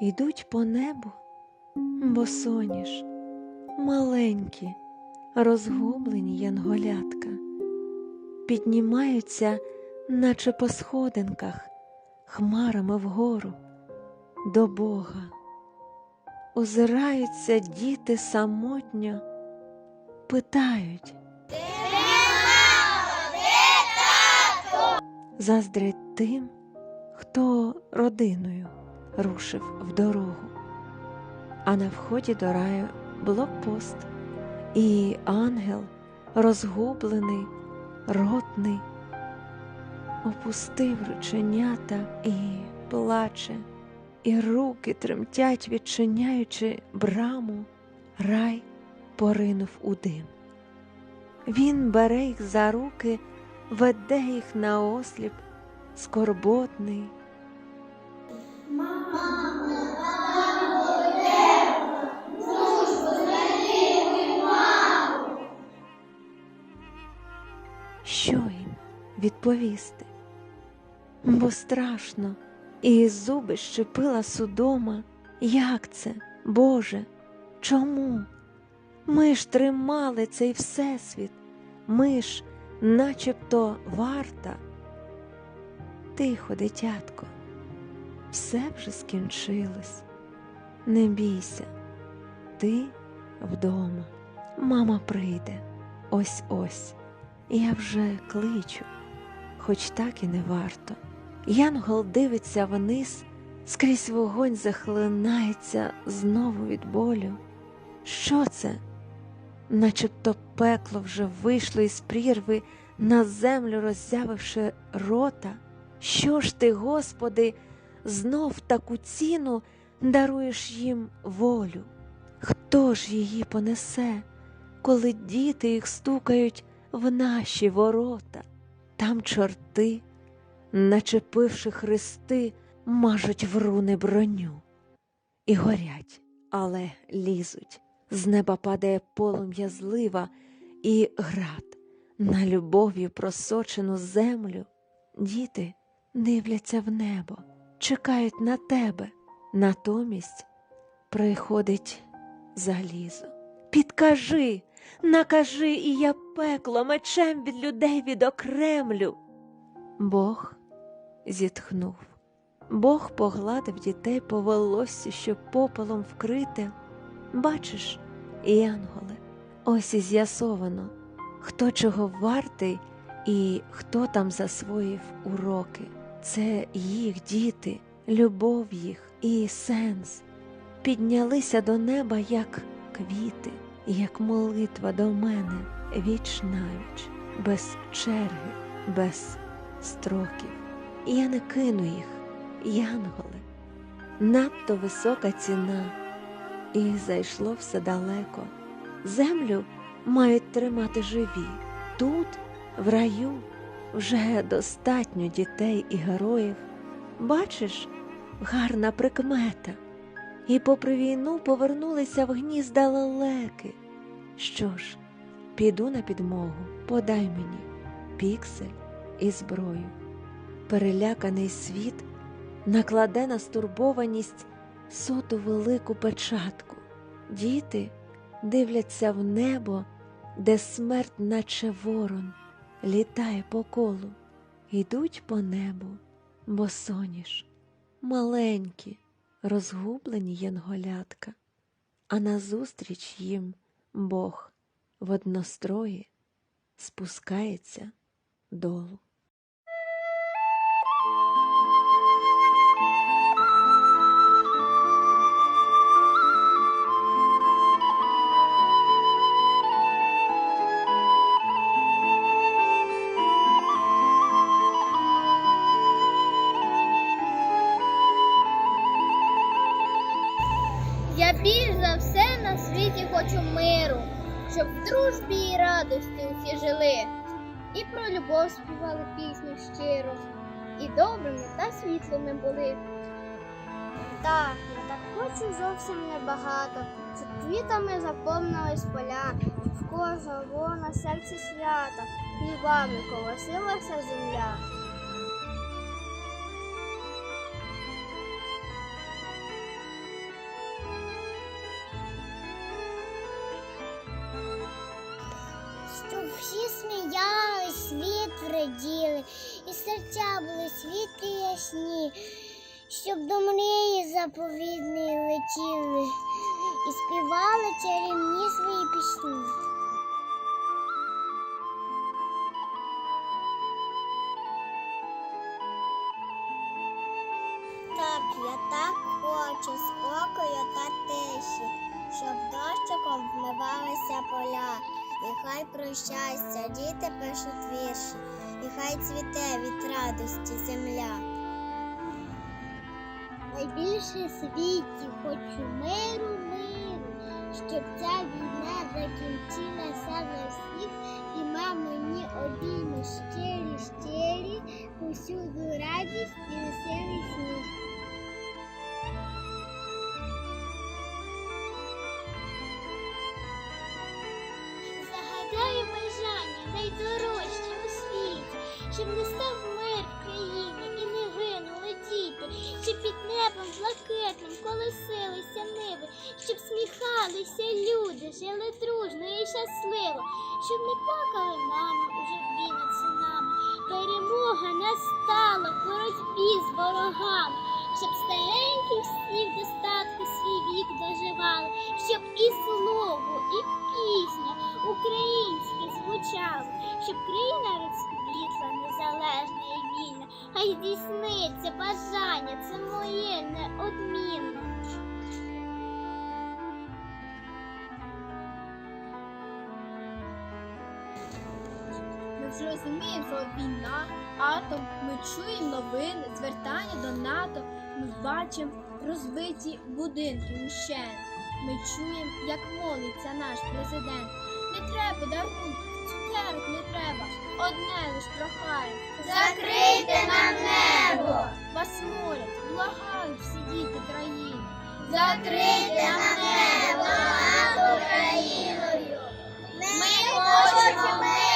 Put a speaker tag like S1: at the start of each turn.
S1: Йдуть по небу, босоніж, маленькі, розгублені янголятка, піднімаються, наче по сходинках, хмарами вгору до Бога. Озираються діти самотньо, питають. Заздрять тим, хто родиною рушив в дорогу. А на вході до раю блокпост, і ангел, розгублений, ротний, опустив рученята і плаче, і руки тремтять, відчиняючи браму, рай поринув у дим. Він бере їх за руки, веде їх на осліп, скорботний. Відповісти? Бо страшно, і зуби щепила судома. Як це, Боже? Чому? Ми ж тримали цей всесвіт, ми ж начебто варта. Тихо, дитятко, все вже скінчилось. Не бійся, ти вдома, мама прийде, ось ось. Я вже кличу, хоч так і не варто. Янгол дивиться вниз, скрізь вогонь захлинається знову від болю. Що це? Начебто пекло вже вийшло із прірви на землю, роззявивши рота. Що ж ти, Господи, знов таку ціну даруєш їм волю? Хто ж її понесе, коли діти їх стукають в наші ворота? Там чорти, начепивши хрести, мажуть в руни броню і горять, але лізуть. З неба падає полум'я злива і град на любов'ю просочену землю. Діти дивляться в небо, чекають на тебе. Натомість приходить залізо. Підкажи, накажи, і я пекло мечем від людей відокремлю. Бог зітхнув. Бог погладив дітей по волоссі, що попелом вкрите. Бачиш, янголе, ось і з'ясовано, хто чого вартий і хто там засвоїв уроки. Це їх діти, любов їх і сенс. Піднялися до неба, як квіти, як молитва до мене, віч навіч, без черги, без строків. Я не кину їх, янголи, надто висока ціна. І зайшло все далеко. Землю мають тримати живі. Тут, в раю, вже достатньо дітей і героїв. Бачиш, гарна прикмета. І попри війну повернулися в гнізда лелеки. Що ж, піду на підмогу, подай мені піксель і зброю. Переляканий світ накладе на стурбованість соту велику печатку. Діти дивляться в небо, де смерть, наче ворон, літає по колу, йдуть по небу, бо соніш, маленькі, розгублені янголятка, а назустріч їм Бог в однострої спускається долу.
S2: Я більш за все на світі хочу миру, щоб в дружбі і радості усі жили, і про любов співали пісню щиро, і добрими та світлими були.
S3: Так, я так хочу зовсім небагато, щоб квітами заповнились поля, щоб в кожного на серці свята, хлібами колосилася земля. Раділи, і серця були світлі ясні, щоб до мрії заповідної летіли і співали чарівні свої пісні. Так, я так хочу спокою та тиші, щоб дощиком вмивалися поля, і хай про діти пишуть вірші, і хай цвіте від радості земля. Найбільше світі хочу миру, миру, щоб ця війна закінчилася на всіх, і мама мені обійми щирі, щирі, усюду радість і веселий найдорожче у світі, щоб не став мир в країні і не гинули діти, щоб під небом блакитним колесилися ниви, щоб сміхалися люди, жили дружно і щасливо, щоб не плакали мама у журбі над синами. Перемога настала в боротьбі з ворогами, щоб старенькі всі в достатку вік доживали, щоб і слово, і пісня українське звучало, щоб країна розквітла незалежна і вільна, хай здійсниться бажання, це моє неодмінне.
S4: Ми розуміємо, що війна, атом, ми чуємо новини, звертання до НАТО, ми бачимо розбиті будинки мщен. Ми чуємо, як молиться наш президент. Не треба дарунків, цукерок не треба. Одне лиш прохає.
S2: Закрийте нам небо.
S4: Вас молять, благають всі діти країни.
S2: Закрийте нам небо над Україною. Ми хочемо.